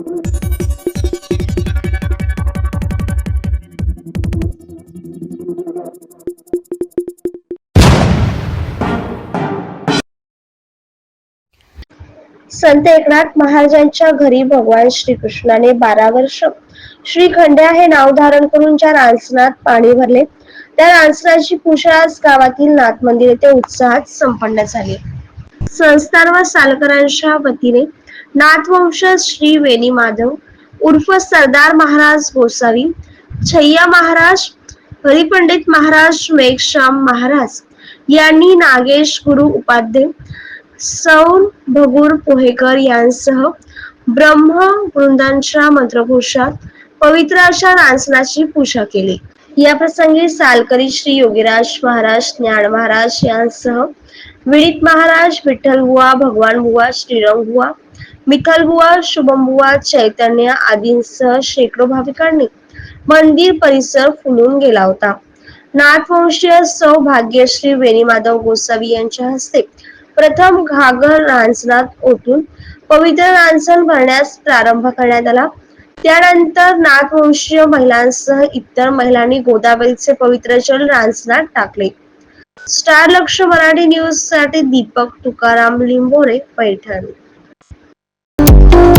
संत एकनाथ महाराजांच्या घरी भगवान श्रीकृष्णाने बारा वर्ष श्रीखंड्या हे नाव धारण करून ज्या रांजणात पाणी भरले त्या रांजणाची पूजा आज गावातील नाथ मंदिर येथे उत्साहात संपन्न झाली. संस्थान व सालकरांच्या वतीने नाथवंश श्री वेणी माधव उर्फ सरदार महाराज गोसावी छय्या महाराज हरिपंडित महाराज मेघश्याम महाराज यांनी नागेश गुरु उपाध्ये सौन भगूर पोहेकर यांसह ब्रह्म वृंदांच्या मंत्रघोषात पवित्र अशा रांसनाची पूजा केली. या प्रसंगी सालकरी श्री योगीराज महाराज ज्ञान महाराज यांसह विडित महाराज विठ्ठल बुवा भगवान बुवा श्रीरंग बुवा मिथल बुवा शुभम बुवा चैतन्य आदींसह शेकडो भाविकांनी मंदिर परिसर फुलून गेला होता. नाथवंशीय सौभाग्यश्री वेणीमाधव गोसावी यांच्या हस्ते प्रथम घागर रांजणात ओतून पवित्र रांजण भरण्यास प्रारंभ करण्यात आला. त्यानंतर नाथवंशीय महिलांसह इतर महिलांनी गोदावरीचे पवित्र जल रांजणात टाकले. स्टार लक्ष मराठी न्यूजसाठी दीपक तुकाराम लिंबोरे पैठण.